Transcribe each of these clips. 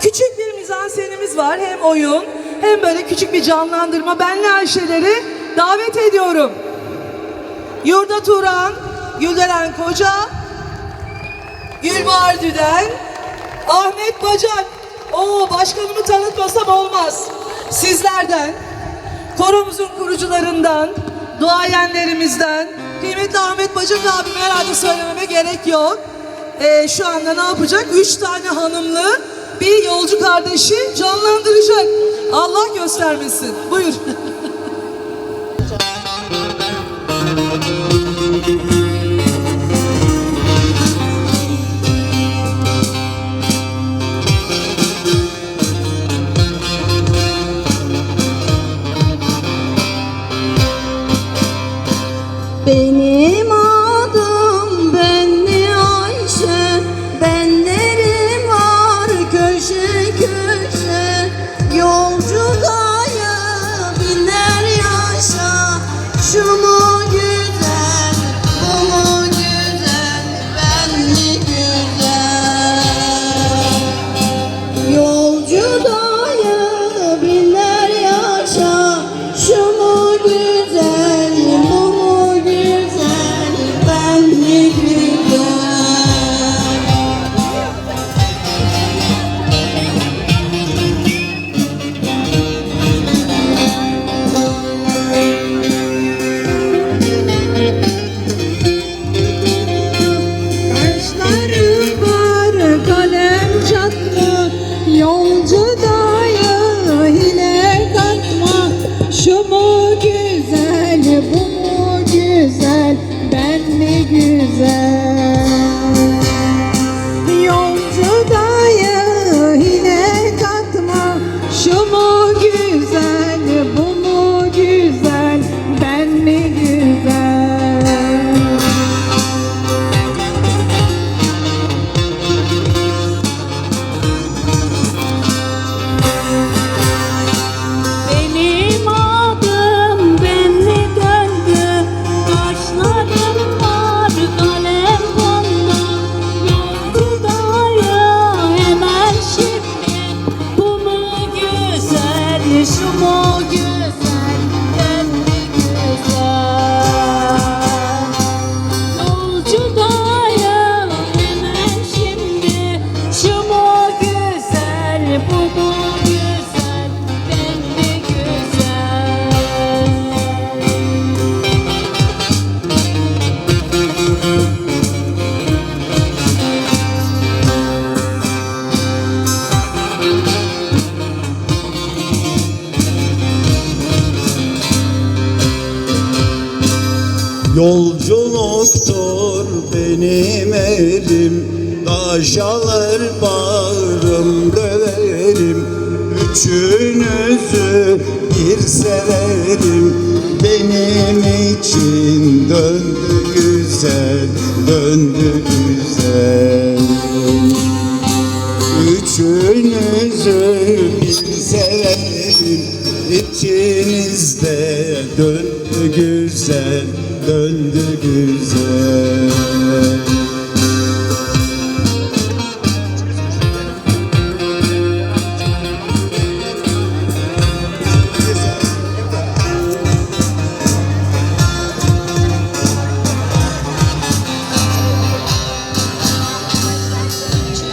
Küçük bir mizansenimiz var. Hem oyun hem böyle küçük bir canlandırma. Benli Ayşeleri davet ediyorum. Yurda Turan, Gülderen Koca, Gülbahar Düden, Ahmet Bacak. Oo başkanımı tanıtmasam olmaz. Sizlerden, koromuzun kurucularından, duayenlerimizden, kıymetli Ahmet Bacak abim herhalde söylememe gerek yok. Ee, şu anda ne yapacak? Üç tane hanımlı bir yolcu kardeşi canlandıracak. Allah göstermesin. Buyur. Şu mu güzel bu mu güzel Ben mi güzel Yolculuktur benim elim Taş alır bağrım döverim. Üçünüzü bir severim Benim için döndü güzel Döndü güzel. Üçünüzü bir severim İçinizde döndü güzel Döndü güzel.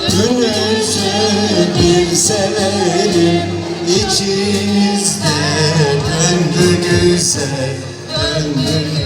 Gününüzü bir severim İçinizde döndü güzel Döndü